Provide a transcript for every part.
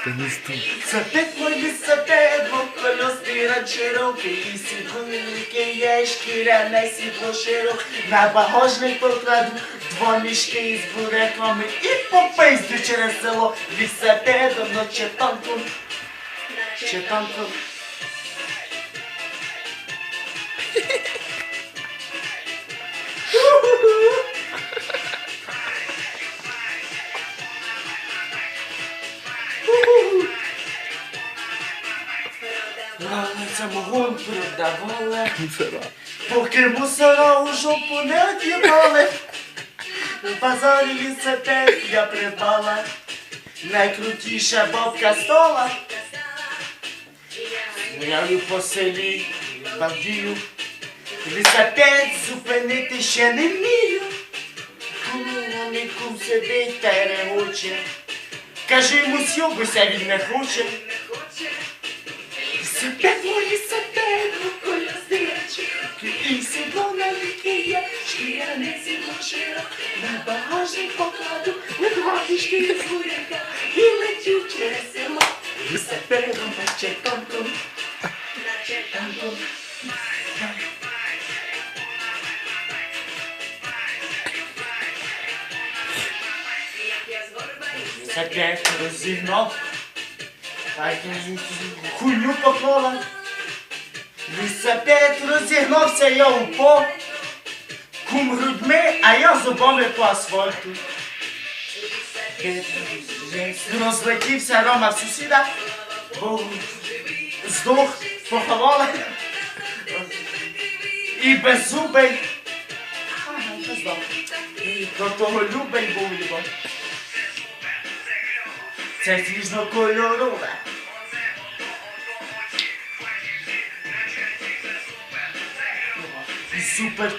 Стук. Сапет двухколесный ранч широкий, і сідло велике є, шкіряне сідло широке. На багажник покладу два мішки із буреками і попизду через село. Лісапедом, но читанком, Це могон продавали. Мусора. Поки мусора у жопу не одівали, в базарі лісапет я придбала, найкрутіша бабка стола. Гуляю по селі, балдію, лісапет зупинити ще не вмію. Кумина кум сидить та й регоче, каже йому сьобуся, він не хоче. Лісапет, мой лісапет, і сідло на є, шкіряне сідло широке, на багажник покладу, на два мішки з буряка, і лечу через село, лісапетом, наче танком, танком. Лісапет розігнав, так і хуйню поклала. Лісапет розігнався, я упав. Кум грудьми, а я зубами по асфальту. Розлетівся Рома сусіда, здох, поховали. І беззубий. До того любий був його. Це сніжно-кольорове. І супер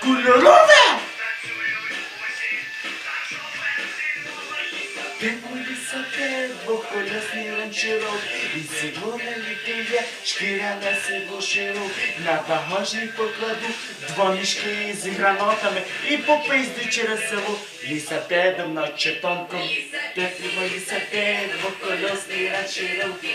бо колесний ранчирок, і сідло на літиє, шкіряне сідло широк. На багажник покладу два мішки з гранатами і попизди через село лісапедом, наче тонком. Ти мої саке, бо колесний ранчирок.